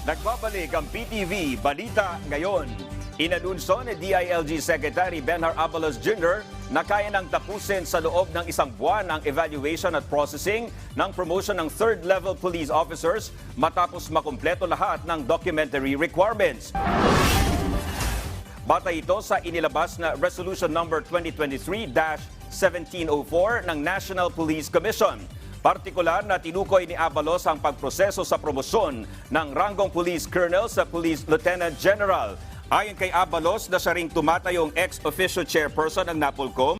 Nagbabalik ang PTV Balita Ngayon. Inanunso ni DILG Secretary Benhar Abalos Jr. na kaya nang tapusin sa loob ng isang buwan ang evaluation at processing ng promotion ng third-level police officers matapos makumpleto lahat ng documentary requirements. Batay ito sa inilabas na Resolution Number 2023-1704 ng National Police Commission. Partikular na tinukoy ni Abalos ang pagproseso sa promosyon ng ranggong police colonel sa police lieutenant general. Ayon kay Abalos na siya ring tumatayong ex-official chairperson ng NAPOLCOM,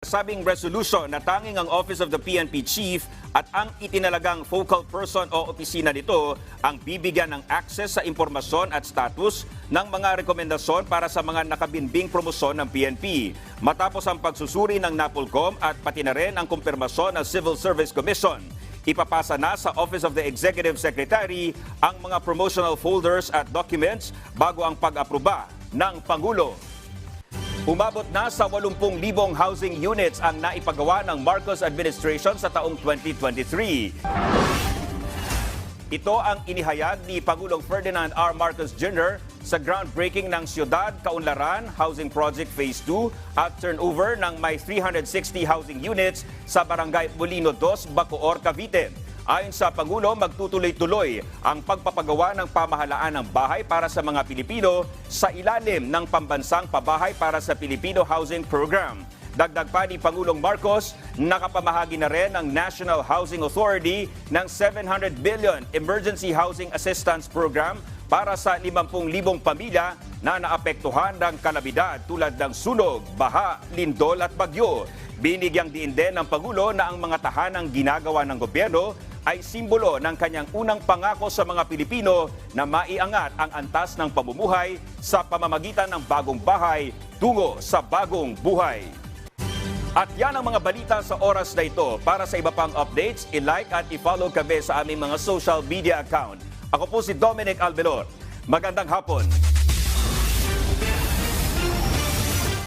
Sabing resolution na tanging ang Office of the PNP Chief at ang itinalagang focal person o opisina nito ang bibigyan ng access sa impormasyon at status ng mga rekomendasyon para sa mga nakabinbing promosyon ng PNP. Matapos ang pagsusuri ng NAPOLCOM at pati na rin ang kumpirmasyon ng Civil Service Commission. Ipapasa na sa Office of the Executive Secretary ang mga promotional folders at documents bago ang pag-aproba ng Pangulo. Umabot na sa 80,000 housing units ang naipagawa ng Marcos administration sa taong 2023. Ito ang inihayag ni Pangulong Ferdinand R. Marcos Jr. sa groundbreaking ng Ciudad Kaunlaran Housing Project Phase 2 at turnover ng may 360 housing units sa Barangay Molino 2, Bacoor, Cavite. Ayon sa Pangulo, magtutuloy-tuloy ang pagpapagawa ng pamahalaan ng bahay para sa mga Pilipino sa ilalim ng pambansang pabahay para sa Filipino Housing Program. Dagdag pa ni Pangulong Marcos, nakapamahagi na rin ng National Housing Authority ng 700 billion Emergency Housing Assistance Program para sa 50,000 pamilya na naapektuhan ng kalabidad tulad ng sunog, baha, lindol at bagyo. Binigyang diin din ng Pangulo na ang mga tahanang ginagawa ng gobyerno ay simbolo ng kanyang unang pangako sa mga Pilipino na maiangat ang antas ng pamumuhay sa pamamagitan ng bagong bahay tungo sa bagong buhay. At yan ang mga balita sa oras na ito. Para sa iba pang updates, i-like at i-follow kami sa aming mga social media account. Ako po si Dominic Albelor. Magandang hapon.